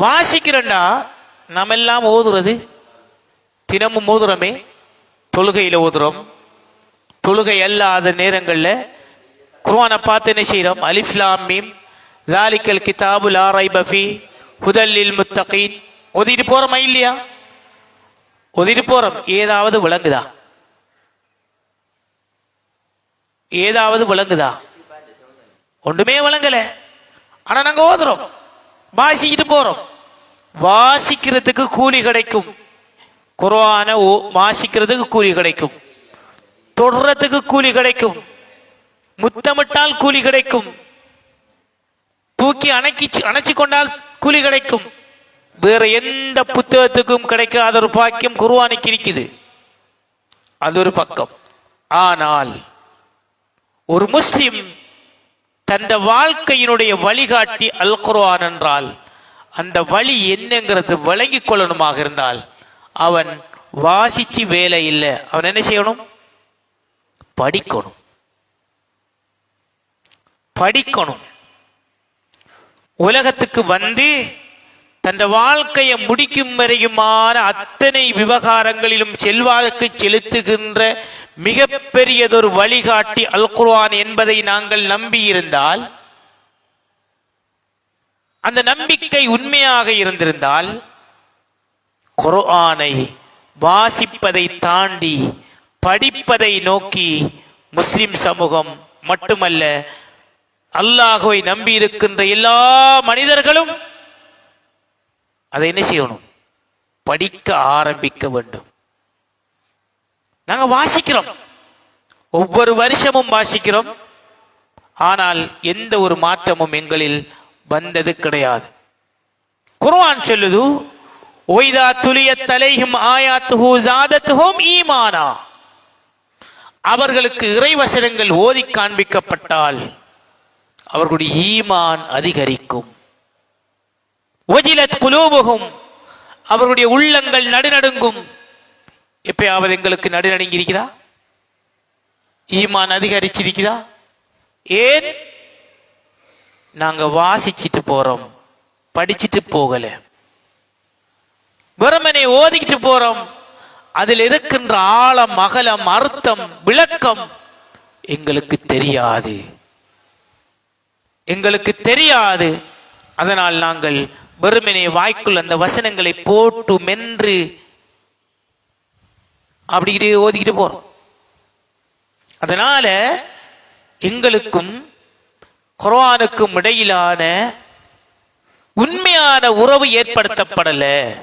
வாசிக்கிறண்டா நம்ம எல்லாம் ஓதுறது? தினமும் ஓதுறமே? தொழுகையில் ஓதுறோம். தொழுகை அல்லாத நேரங்களில் குர்வானை பார்த்து என்ன செய்கிறோம் அலிஃப்லாம் மீம். லாலிக்கல் கிதாபு லாரை பஃபி ஃபீ ஹுதல்லில் முத்தகீன் போறோமா இல்லையா? ஒதிட்டு போறோம். ஏதாவது விளங்குதா? ஏதாவது விளங்குதா? ஒன்றுமே விளங்கல. ஆனா நாங்க ஓதுறோம். வாசிக்கிட்டு போறோம். வாசிக்கிறதுக்கு கூலி கிடைக்கும். குர்ஆனை ஓ- வாசிக்கிறதுக்கு கூலி கிடைக்கும். தொடுறதுக்கு கூலி கிடைக்கும். முத்தமிட்டால் கூலி கிடைக்கும். தூக்கி அணைக்கி அணைச்சி கொண்டால் கூலி கிடைக்கும். வேற எந்த புத்தகத்துக்கும் கிடைக்காத ஒரு பாக்கியம் குருவானுக்கு இருக்குது. அது ஒரு பக்கம். ஆனால் ஒரு முஸ்லிம் தந்த வாழ்க்கையினுடைய வழிகாட்டி அல் குர்ஆன் என்றால் அந்த வழி என்னங்கிறது வழங்கி கொள்ளணுமாக இருந்தால் அவன் வாசிச்சு வேலை இல்லை. அவன் என்ன செய்யணும்? படிக்கணும். படிக்கணும். உலகத்துக்கு வந்து தன் வாழ்க்கையை முடிக்கும் வரையுமான அத்தனை விவகாரங்களிலும் செல்வாக்கு செலுத்துகின்ற மிகப்பெரியதொரு வழிகாட்டி அல் குர்ஆன் என்பதை நாங்கள் நம்பியிருந்தால் அந்த நம்பிக்கை உண்மையாக இருந்திருந்தால் குர்ஆனை வாசிப்பதை தாண்டி படிப்பதை நோக்கி முஸ்லிம் சமூகம் மட்டுமல்ல அல்லாஹுவை நம்பி இருக்கின்ற எல்லா மனிதர்களும் அதை என்ன செய்யணும்? படிக்க ஆரம்பிக்க வேண்டும். நாங்க வாசிக்கிறோம். ஒவ்வொரு வருஷமும் வாசிக்கிறோம். ஆனால் எந்த ஒரு மாற்றமும் எங்களில் வந்தது கிடையாது. குர்ஆன் சொல்லுது ஒய்தா துலிய தலையும் ஆயாத்துஹு ஜாதத்துஹும் ஈமானா. அவர்களுக்கு இறைவசனங்கள் ஓதி காண்பிக்கப்பட்டால் அவர்களுடைய ஈமான் அதிகரிக்கும். ஒஜிலத் குலூபுகும் அவர்களுடைய உள்ளங்கள் நடுநடுங்கும். எப்பயாவது எங்களுக்கு நடுநடுங்கி இருக்குதா ஈமான் அதிகரிச்சிருக்குதா ஏன்? நாங்க வாசிச்சிட்டு போறோம் படிச்சிட்டு போகல. வெறுமனை ஓதிக்கிட்டு போறோம் அதில் இருக்கின்ற ஆழம் அகலம் அர்த்தம் விளக்கம் எங்களுக்கு தெரியாது. எங்களுக்கு தெரியாது. அதனால் நாங்கள் வெறுமனே வாய்க்குள் அந்த வசனங்களை போட்டு மென்று அப்படிக்கிட்டே ஓதிக்கிட்டு போறோம். அதனால எங்களுக்கும் குர்ஆனுக்கும் இடையிலான உண்மையான உறவு ஏற்படுத்தப்படல.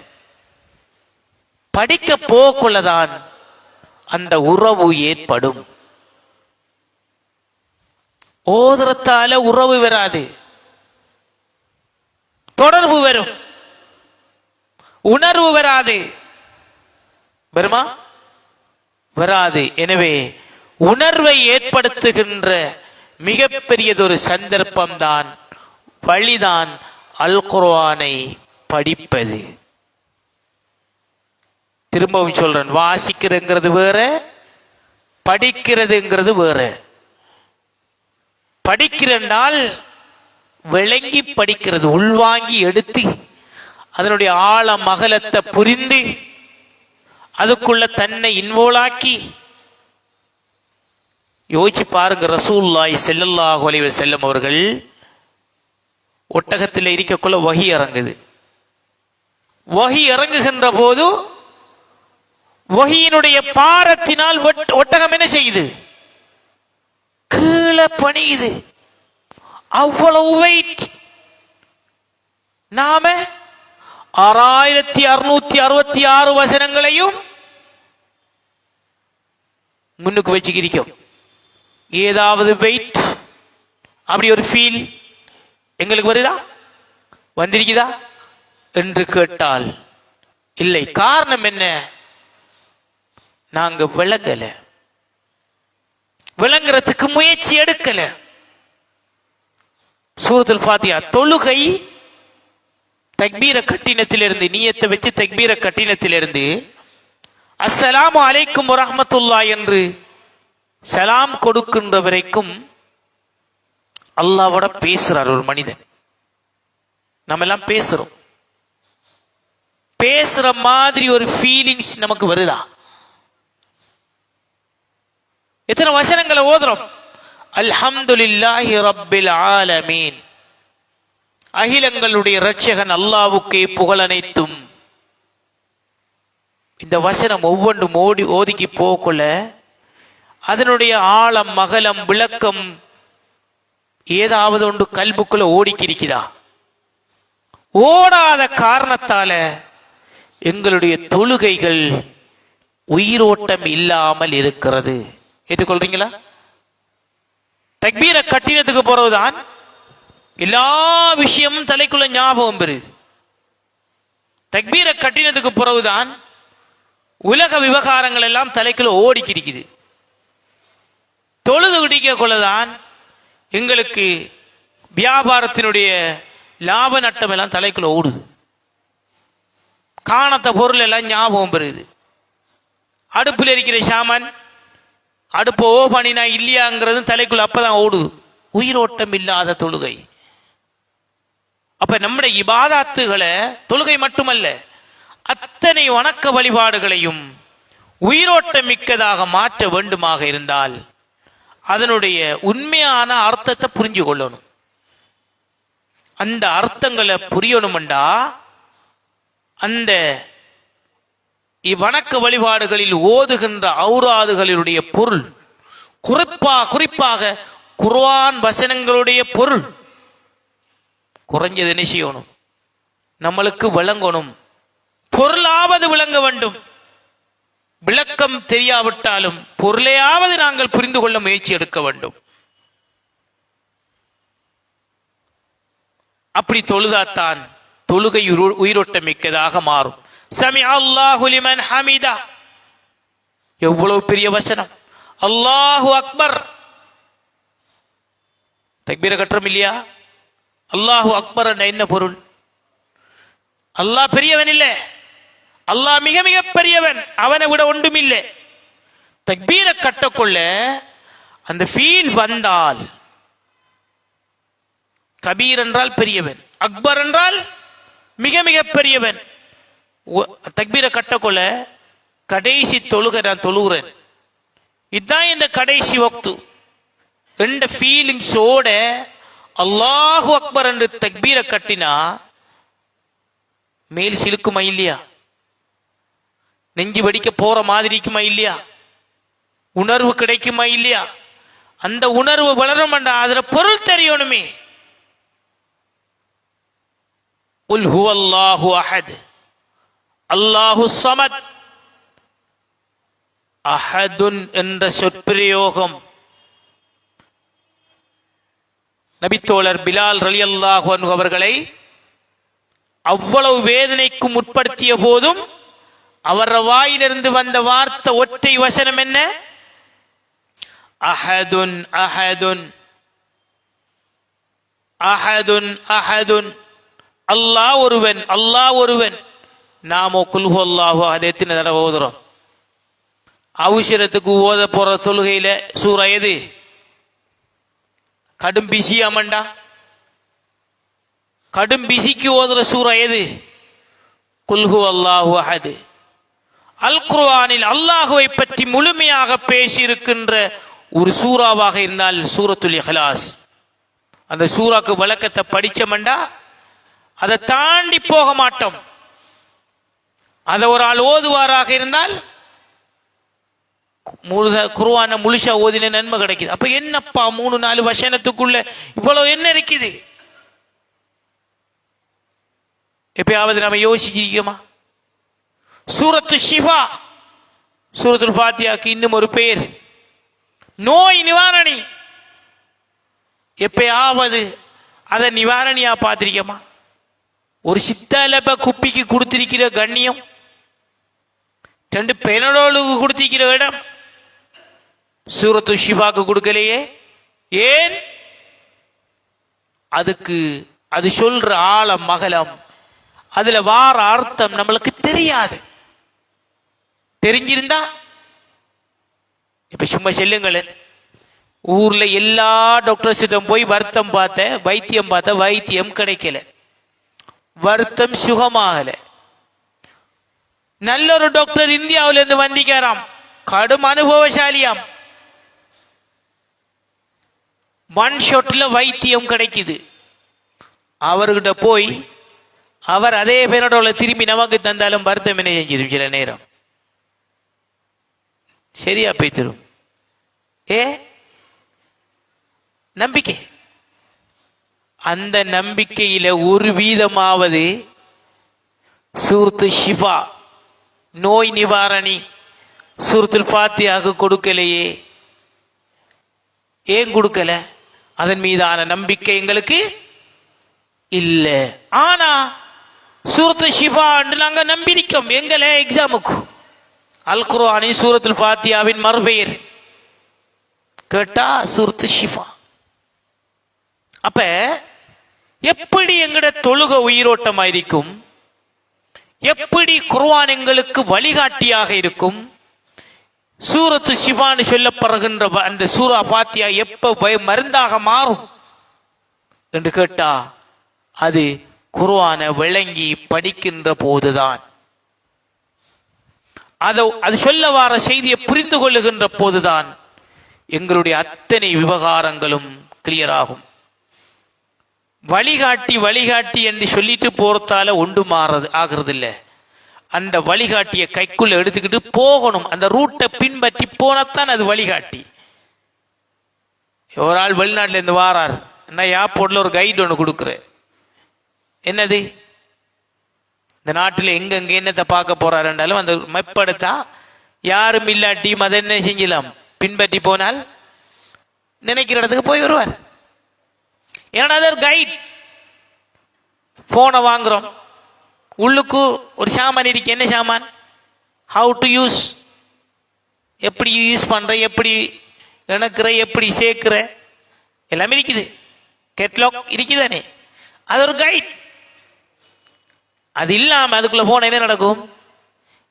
படிக்க போக்குள்ளதான் அந்த உறவு ஏற்படும். ஓதுறத்தால உறவு வராது. தொடர்பு வரும். உணர்வு வராது. வருமா வராது. எனவே உணர்வை ஏற்படுத்துகின்ற மிகப்பெரியதொரு சந்தர்ப்பம்தான் வழிதான் அல் குர்வானை படிப்பது. திரும்பவும் சொல்றேன் வாசிக்கிறதுங்கிறது வேற படிக்கிறதுங்கிறது வேற. படிக்கிறனால் விளங்கி படிக்கிறது உள்வாங்கி எடுத்து அதனுடைய ஆழ மகலத்தை புரிந்து அதுக்குள்ள தன்னை இன்வோலாக்கி யோசிச்சு பாருங்க ரசூல்லாய் செல்லல்லாஹு அலைஹி செல்லும் அவர்கள் ஒட்டகத்தில் இருக்கக்குள்ள வகி இறங்குது. வகி இறங்குகின்ற போது வகியினுடைய பாரத்தினால் ஒட்- ஒட்டகம் என்ன செய்யுது? கீழே பணியுது. அவ்வளவு வெயிட் நாம ஆறாயிரத்தி அறுநூத்தி அறுபத்தி ஆறு வசனங்களையும் முன்னுக்கு வச்சுக்கிறோம் ஏதாவது வெயிட் அப்படி ஒரு ஃபீல் எங்களுக்கு வருதா? வந்திருக்குதா? என்று கேட்டால் இல்லை. காரணம் என்ன? நாங்க விளங்கல. விளங்குறதுக்கு முயற்சி எடுக்கல. சூரத்தில் பாத்தியா தொழுகை தக்பீர கட்டினத்திலிருந்து நீயத்தை வச்சு தக்பீர கட்டினத்திலிருந்து அஸ்ஸலாமு அலைக்கும் ரஹமத்துல்லா என்று சலாம் கொடுக்கின்ற வரைக்கும் அல்லாவோட பேசுறார் ஒரு மனிதன். நம்ம எல்லாம் பேசுறோம். பேசுற மாதிரி ஒரு ஃபீலிங்ஸ் நமக்கு வருதா? எத்தனை வசனங்களை ஓதுறோம்? அல்ஹம்துலில்லாஹி ரப்பில் ஆலமீன். அகிலங்களுடைய இரட்சகன் அல்லாவுக்கே புகழனைத்தும். இந்த வசனம் ஒவ்வொன்றும் ஓடி ஓதிக்கு போகக்குள்ள அதனுடைய ஆழம் மகளம் விளக்கம் ஏதாவது ஒன்று கல்புக்குள்ள ஓடிக்கிருக்குதா? ஓடாத காரணத்தால எங்களுடைய தொழுகைகள் உயிரோட்டம் இல்லாமல் இருக்கிறது. ஏற்றுக்கொள்றீங்களா? தக்பீரை கட்டினத்துக்கு போறதுதான் எல்லா விஷயமும் தலைக்குள்ள ஞாபகம் பெறுது தக்பீரை கட்டினத்துக்கு பிறகுதான் உலக விவகாரங்கள் எல்லாம் தலைக்குள்ள ஓடிக்கிருக்குது தொழுது குடிக்கக்குள்ளதான் எங்களுக்கு வியாபாரத்தினுடைய லாப நட்டம் எல்லாம் தலைக்குள்ள ஓடுது. காணத்த பொருள் எல்லாம் ஞாபகம் பெறுது. அடுப்பில் இருக்கிற சாமான் அடுப்பு ஓ பண்ணினா இல்லையாங்கிறது தலைக்குள்ள அப்பதான் ஓடுது. உயிரோட்டம் இல்லாத தொழுகை. அப்ப நம்முடைய இபாதாத்துகளை தொழுகை மட்டுமல்ல அத்தனை வணக்க வழிபாடுகளையும் உயிரோட்டம் மிக்கதாக மாற்ற வேண்டுமாக இருந்தால் அதனுடைய உண்மையான அர்த்தத்தை புரிஞ்சு கொள்ளணும். அந்த அர்த்தங்களை புரியணும்டா அந்த இவ்வணக்க வழிபாடுகளில் ஓதுகின்ற ஔராதுகளினுடைய பொருள் குறிப்பா குறிப்பாக குர்ஆன் வசனங்களுடைய பொருள் குறைஞ்சது என்ன செய்யணும்? நம்மளுக்கு விளங்கணும். பொருளாவது விளங்க வேண்டும். விளக்கம் தெரியாவிட்டாலும் பொருளையாவது நாங்கள் புரிந்து கொள்ள முயற்சி எடுக்க வேண்டும். அப்படி தொழுதாத்தான் தொழுகை உரு- உயிரோட்டம் மிக்கதாக மாறும். சமி அல்லாஹுலிமன் ஹமீதா. எவ்வளவு பெரிய வசனம். அல்லாஹு அக்பர். தக்பீர கட்டுறோம் இல்லையா? அல்லாஹு அக்பர் என்ன பொருள்? அல்லாஹ் பெரியவன் இல்லை. அல்லாஹ் மிக மிக பெரியவன். அவனை விட ஒன்றும் இல்லை தக்பீர கட்டக்குள்ள அந்த ஃபீல் வந்தால் கபீர் என்றால் பெரியவன். அக்பர் என்றால் மிக மிக பெரியவன். தக்பீரை கட்டக்குள்ள கடைசி தொழுகை நான் தொழுகிறேன். இதுதான் இந்த கடைசி வக்து. என்ற ஃபீலிங்ஸோட அல்லாஹு அக்பர் என்று தக்பீரை கட்டினா மேல் சிலுக்குமா இல்லையா? நெஞ்சு வெடிக்க போற மாதிரி இருக்குமா இல்லையா? உணர்வு கிடைக்குமா இல்லையா? அந்த உணர்வு வளரும் அதுல பொருள் தெரியணுமே. உல் ஹுவல்லாஹு அஹத் அல்லாஹு சமத். அஹதுன் என்ற சொற்பிரயோகம். நபித்தோழர் பிலால் ரலி அல்லாஹு அவர்களை அவ்வளவு வேதனைக்கும் உட்படுத்திய போதும் அவர் வாயிலிருந்து வந்த வார்த்தை ஒற்றை வசனம் என்ன? அஹதுன் அஹதுன். அஹதுன் அஹதுன். அல்லாஹ் ஒருவன் அல்லாஹ் ஒருவன். நாமோ குல்ஹு அல்லாஹோ அதை எத்தனை தடவை ஓதுறோம்? அவசரத்துக்கு ஓத போற தொழுகையில சூறா எது? கடும் பிசி அமண்டா கடும் பிசிக்கு ஓதுற சூறா எது? குல்ஹு அல்லாஹு அஹது. அல் குர்ஆனில் அல்லாஹுவை பற்றி முழுமையாக பேசியிருக்கின்ற ஒரு சூறாவாக இருந்தால் சூரத்துல் இஹ்லாஸ். அந்த சூறாக்கு விளக்கத்தை படிச்சமண்டா அதை தாண்டி போக மாட்டோம். அதை ஒரு ஆள் ஓதுவாராக இருந்தால் முழுத குருவான முழுசா ஓதின நன்மை கிடைக்குது. அப்ப என்னப்பா மூணு நாலு வசனத்துக்குள்ள இவ்வளவு என்ன இருக்குது? எப்பயாவது நம்ம யோசிச்சிருக்கோமா சூரத்து ஷிஃபா. சூரத்துல் பாத்தியாக்கு இன்னும் ஒரு பெயர் நோய் நிவாரணி. எப்பயாவது அதை நிவாரணியா பார்த்திருக்கமா ஒரு சித்தலப குப்பிக்கு கொடுத்திருக்கிற கண்ணியம். ரெண்டு பெனடோலுக்கு கொடுத்திருக்கிற இடம். சூரத்து ஷிஃபாக்கு கொடுக்கலையே. ஏன்? அதுக்கு அது சொல்ற ஆழம் மகலம் அதுல வார அர்த்தம் நம்மளுக்கு தெரியாது. தெரிஞ்சிருந்தா? இப்ப சும்மா செல்லுங்களேன். ஊர்ல எல்லா டாக்டர்ஸிடம் போய் வருத்தம் பார்த்த வைத்தியம் பார்த்த வைத்தியம் கிடைக்கல. வருத்தம் சுகமாகல. நல்ல ஒரு டாக்டர் இந்தியாவில இருந்து வந்திக்காராம் கடும் அனுபவசாலியாம். ஒன் ஷாட்ல வைத்தியம் கிடைக்குது. அவர்கிட்ட போய் அவர் அதே பேரோட திரும்பி நமக்கு தந்தாலும் வருத்தம் என்ன செஞ்சிடும் சில நேரம்? சரியா போய்த்திரும் ஏ? நம்பிக்கை. அந்த நம்பிக்கையில ஒரு வீதமாவது சூரத்து ஷிபா நோய் நிவாரணி சூரத்துல் பாத்தியாக கொடுக்கலையே. ஏன் கொடுக்கல? அதன் மீதான நம்பிக்கை எங்களுக்கு இல்ல. ஆனா சூரத்து ஷிபா நாங்க நம்பியிருக்கோம் எங்களை எக்ஸாமுக்கு அல் குர்ஆனி சூரத்துல் பாத்தியாவின் மறுபெயர். கேட்டா சூரத்து ஷிஃபா. அப்ப எப்படி எங்கட தொழுக உயிரோட்டமா இருக்கும்? எப்படி குர்வான் எங்களுக்கு வழிகாட்டியாக இருக்கும்? சூரத்து சிவான்னு சொல்லப்படுகின்ற அந்த சூரா பாத்தியா எப்ப மருந்தாக மாறும்? என்று கேட்டா அது குர்வானை விளங்கி படிக்கின்ற போதுதான். அதை அது சொல்ல வார செய்தியை புரிந்து கொள்ளுகின்ற போதுதான் எங்களுடைய அத்தனை விவகாரங்களும் கிளியர் ஆகும். வழிகாட்டி வழிகாட்டி என்று சொல்லிட்டு போறதால ஒன்று மாறது ஆகிறது இல்லை அந்த வழிகாட்டியை கைக்குள்ள எடுத்துக்கிட்டு போகணும். அந்த ரூட்டை பின்பற்றி போனத்தான் அது வழிகாட்டி. ஒரு ஆள் வெளிநாட்டுல இருந்து வாரார். என்ன ஏர்போர்ட்ல ஒரு கைடு ஒன்று கொடுக்குறேன். என்னது? இந்த நாட்டில் எங்கெங்க என்னத்தை பார்க்க போறாருன்றாலும் அந்த மெப்படுத்தா யாரும் இல்லாட்டியும் அதை என்ன செஞ்சலாம் பின்பற்றி போனால் நினைக்கிற இடத்துக்கு போய் வருவார். ஏன்னா அது ஒரு கைட் போனை வாங்குறோம். உள்ளுக்கு ஒரு சாமான் இருக்கு. என்ன சாமான்? ஹவு டு யூஸ் எப்படி யூஸ் பண்ற எப்படி இணக்கிற எப்படி சேர்க்கிற? எல்லாமே இருக்குது. கெட்லாக் இருக்குதானே? அது ஒரு கைட் அது இல்லாம அதுக்குள்ள போன என்ன நடக்கும்?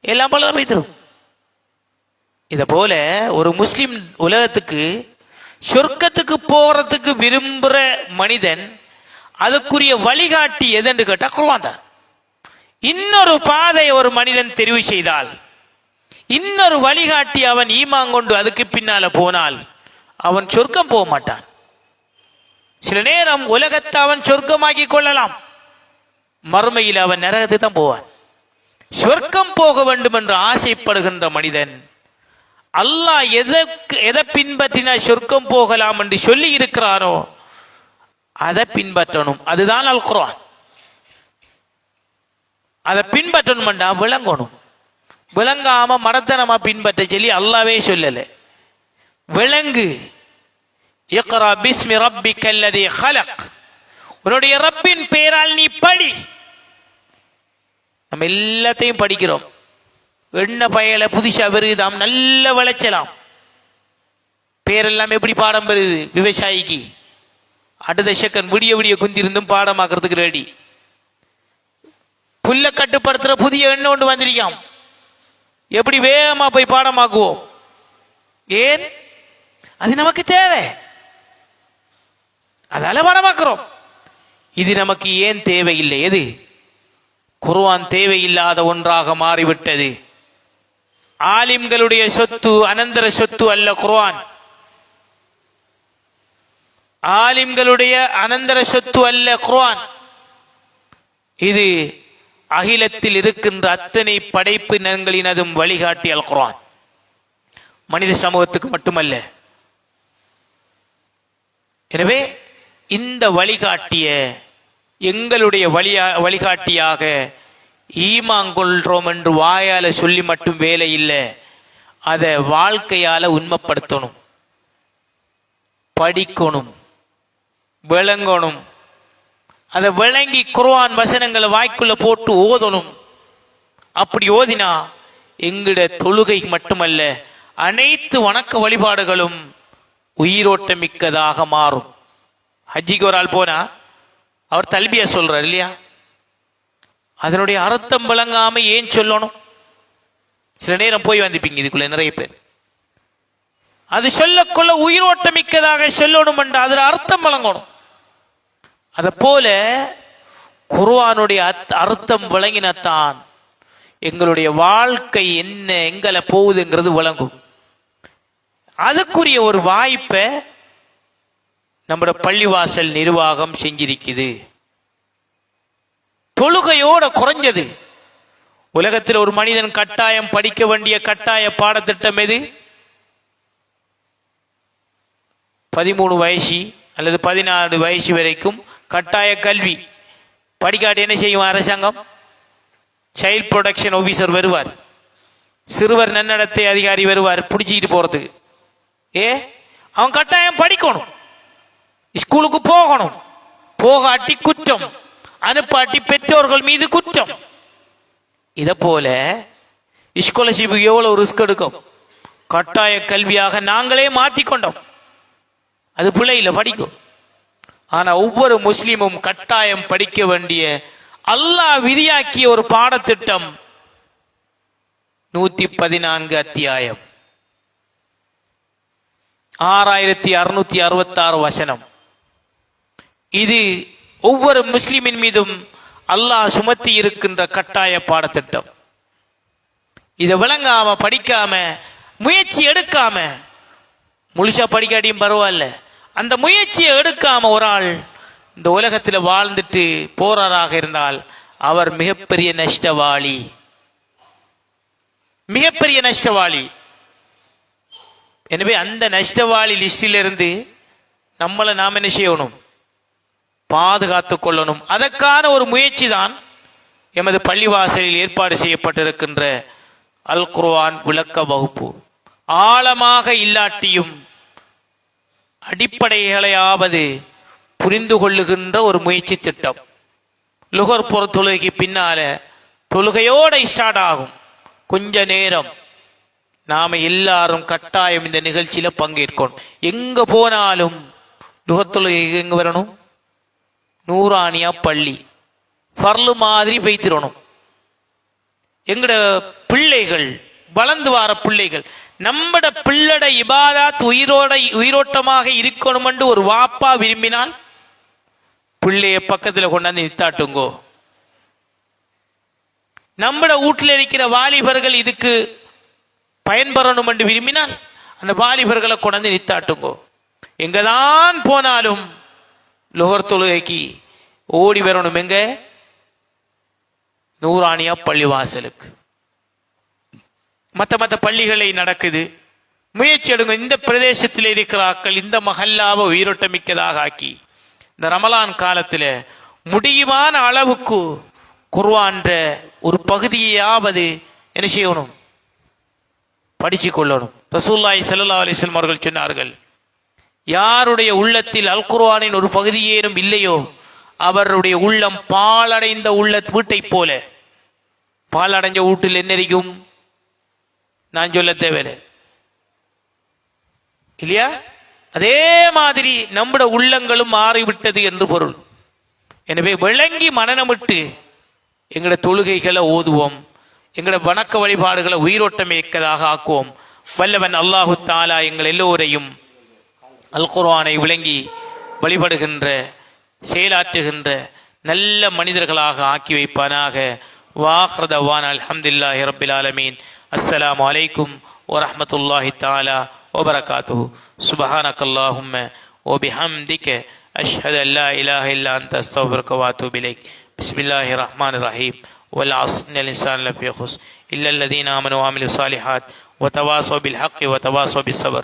எல்லாம் போல வைத்திரும் இத போல ஒரு முஸ்லிம் உலகத்துக்கு சொர்க்கத்துக்கு போறதுக்கு விரும்புற மனிதன் அதுக்குரிய வழிகாட்டி எதுன்னு கேட்டா குர்ஆன் தான். இன்னொரு பாதை ஒரு மனிதன் தெரிவு செய்தால் இன்னொரு வழிகாட்டி அவன் ஈமாங்கொண்டு அதுக்கு பின்னால போனால் அவன் சொர்க்கம் போக மாட்டான். சில நேரம் உலகத்தை அவன் சொர்க்கமாக்கி கொள்ளலாம். மறுமையில் அவன் நரகத்தை தான் போவான். சொர்க்கம் போக வேண்டும் என்று ஆசைப்படுகின்ற மனிதன் அல்லாஹ் எதற்கு எதை பின்பற்றினா சொர்க்கம் போகலாம் என்று சொல்லி இருக்கிறாரோ அதை பின்பற்றணும். அதுதான் அல் குர்ஆன் அதை பின்பற்றணும்டா விளங்கணும். விளங்காம மரத்தனமா பின்பற்ற சொல்லி அல்லாவே சொல்லல. விளங்கு. இக்ரா பிஸ்மி ரப்பி அல்லதி ஹலக் உன்னுடைய ரப்பின் பெயரால் நீ படி. நம்ம எல்லாத்தையும் படிக்கிறோம். என்ன பயல புதுசா பெருகுதாம் நல்ல விளைச்சலாம். பேரெல்லாம் எப்படி பாடம் பெறுது விவசாயிக்கு? அடுத்த செகண்ட் விடிய விடிய குந்திருந்தும் பாடமாக்குறதுக்கு ரெடி புல்ல கட்டுப்படுத்துற புதிய எண்ணம் ஒன்று வந்திருக்காம். எப்படி வேகமா போய் பாடமாக்குவோம்? ஏன்? அது நமக்கு தேவை. அதால பாடமாக்குறோம். இது நமக்கு ஏன் தேவையில்லை? எது? குர்ஆன் தேவையில்லாத ஒன்றாக மாறிவிட்டது. ஆலிம்களுடைய சொத்து அனந்தர சொத்து அல்ல குர்ஆன். ஆலிம்களுடைய அனந்தர சொத்து அல்ல குர்ஆன். இது அகிலத்தில் இருக்கின்ற அத்தனை படைப்பினங்களினதும் வழிகாட்டி அல் குர்ஆன். மனித சமூகத்துக்கு மட்டுமல்ல. எனவே இந்த வழிகாட்டிய எங்களுடைய வழியா வழிகாட்டியாக ஈமாங்கொள்றோம் என்று வாயால சொல்லி மட்டும் வேலை இல்லை. அதை வாழ்க்கையால உண்மைப்படுத்தணும். படிக்கணும். விளங்கணும். அதை விளங்கி குர்வான் வசனங்களை வாய்க்குள்ள போட்டு ஓதணும். அப்படி ஓதினா எங்கிட தொழுகை மட்டுமல்ல அனைத்து வணக்க வழிபாடுகளும் உயிரோட்டமிக்கதாக மாறும். ஹஜ்ஜிக்கு ஒரு ஆள் போனா அவர் தல்பியா சொல்றார் இல்லையா? அதனுடைய அர்த்தம் விளங்காம ஏன் சொல்லணும்? சில நேரம் போய் வந்திருப்பீங்க இதுக்குள்ள நிறைய பேர். அது சொல்லக்குள்ள உயிரோட்டமிக்கதாக சொல்லணும் என்ற அதுல அர்த்தம் வழங்கணும் அத போல குருவானுடைய அர்த்தம் விளங்கினத்தான் எங்களுடைய வாழ்க்கை என்ன எங்களை போகுதுங்கிறது விளங்கும். அதுக்குரிய ஒரு வாய்ப்பை நம்மட பள்ளிவாசல் நிர்வாகம் செஞ்சிருக்குது. தொழுகையோட குறைஞ்சது. உலகத்தில் ஒரு மனிதன் கட்டாயம் படிக்க வேண்டிய கட்டாய பாடத்திட்டம் எது? பதிமூணு வயசு அல்லது பதினாறு வயசு வரைக்கும் கட்டாய கல்வி. படிக்காட்டி என்ன செய்யும் அரசாங்கம்? சைல்ட் ப்ரொடக்ஷன் ஆபீசர் வருவார். சிறுவர் நன்னடத்தை அதிகாரி வருவார். பிடிச்சிக்கிட்டு போறதுக்கு. ஏ? அவன் கட்டாயம் படிக்கணும். ஸ்கூலுக்கு போகணும் போகாட்டி குற்றம் அனுப்பாட்டி பெற்றோர்கள் மீது குற்றம் இதை போல ஸ்காலர்ஷிப்புக்கு எவ்வளவு ரிஸ்க் எடுக்கும் கட்டாய கல்வியாக நாங்களே மாத்திக்கொண்டோம் அது பிள்ளையில படிக்கும் ஆனா ஒவ்வொரு முஸ்லீமும் கட்டாயம் படிக்க வேண்டிய அல்லாஹ் விதியாக்கிய ஒரு பாடத்திட்டம் நூத்தி பதினான்கு அத்தியாயம் ஆறாயிரத்தி அறுநூத்தி அறுபத்தி ஆறு வசனம் இது ஒவ்வொரு முஸ்லிமின் மீதும் அல்லாஹ் சுமத்தி இருக்கின்ற கட்டாய பாடத்திட்டம். இதை விளங்காம படிக்காம முயற்சி எடுக்காம முழுசா படிக்காட்டியும் பரவாயில்ல. அந்த முயற்சியை எடுக்காம ஒரு ஆள் இந்த உலகத்தில் வாழ்ந்துட்டு போறாராக இருந்தால் அவர் மிகப்பெரிய நஷ்டவாளி. மிகப்பெரிய நஷ்டவாளி. எனவே அந்த நஷ்டவாளி லிஸ்டிலிருந்து நம்மளை நாம் என்ன செய்யணும்? பாதுகாத்துக் கொள்ளணும் அதற்கான ஒரு முயற்சி தான் எமது பள்ளிவாசலில் ஏற்பாடு செய்யப்பட்டிருக்கின்ற அல் குர்வான் விளக்க வகுப்பு. ஆழமாக இல்லாட்டியும் அடிப்படைகளையாவது புரிந்து கொள்ளுகின்ற ஒரு முயற்சி திட்டம். லுகர் புற தொழுகைக்கு பின்னால தொழுகையோட ஸ்டார்ட் ஆகும். கொஞ்ச நேரம். நாம எல்லாரும் கட்டாயம் இந்த நிகழ்ச்சியில பங்கேற்கணும். எங்க போனாலும் லுகர் தொழுகை எங்க வரணும்? நூறானியா பள்ளி. ஃபர்லு மாதிரி பெய்த்திரணும் எங்கட பிள்ளைகள் வளர்ந்து வார பிள்ளைகள் நம்மட பிள்ளட இபாதாத் உயிரோட உயிரோட்டமாக இருக்கணுமென்று ஒரு வாப்பா விரும்பினால் பிள்ளைய பக்கத்துல கொண்டாந்து நித்தாட்டுங்கோ. நம்மட வீட்டில் இருக்கிற வாலிபர்கள் இதுக்கு பயன்பெறணும் என்று விரும்பினால் அந்த வாலிபர்களை கொண்டாந்து நித்தாட்டுங்கோ. எங்கதான் போனாலும் லோகர் தொழுகைக்கு ஓடி வரணும் எங்க? நூறானியா பள்ளிவாசலுக்கு. மற்ற மற்ற பள்ளிகளை நடக்குது. முயற்சி எடுங்க. இந்த பிரதேசத்தில் இருக்கிறார்கள் இந்த மஹல்லாவை உயிரோட்டமிக்கதாக ஆக்கி இந்த ரமலான் காலத்தில் முடியுமான அளவுக்கு குர்வான்ற ஒரு பகுதியாவது என்ன செய்யணும்? படிச்சு கொள்ளணும். ரசூல்லாய் சல்லா அலிஸ்லம் அவர்கள் சொன்னார்கள் யாருடைய உள்ளத்தில் அல் குர்வானின் ஒரு பகுதியேனும் இல்லையோ அவருடைய உள்ளம் பாலடைந்த உள்ள வீட்டை போல. பாலடைஞ்ச வீட்டில் என்ன இருக்கும் நான் சொல்ல தேவையில்லை. இல்லையா? அதே மாதிரி நம்முட உள்ளங்களும் மாறிவிட்டது என்று பொருள். எனவே விளங்கி மனநமிட்டு எங்களோட தொழுகைகளை ஓதுவோம். எங்களோட வணக்க வழிபாடுகளை உயிரோட்டமிக்கதாக ஆக்குவோம். வல்லவன் அல்லாஹு தாலா எங்கள் எல்லோரையும் அல் குர்ஆனை விளங்கி வழிபடுகின்ற செயலாற்றுகின்ற நல்ல மனிதர்களாக ஆக்கி வைப்பானாக வாஹ்ரதவான் அல்ஹம்துலில்லாஹி ரப்பில் ஆலமீன் அஸ்ஸலாமு அலைக்கும் வரஹ்மத்துல்லாஹி தஆலா وبركاته سبحانك اللهم وبحمدك أشهد أن لا إله إلا أنت أستغفرك وأتوب إليك بسم الله الرحمن الرحيم والعصر إن الإنسان لفي خسر إلا الذين آمنوا وعملوا الصالحات وتواصوا بالحق وتواصوا بالصبر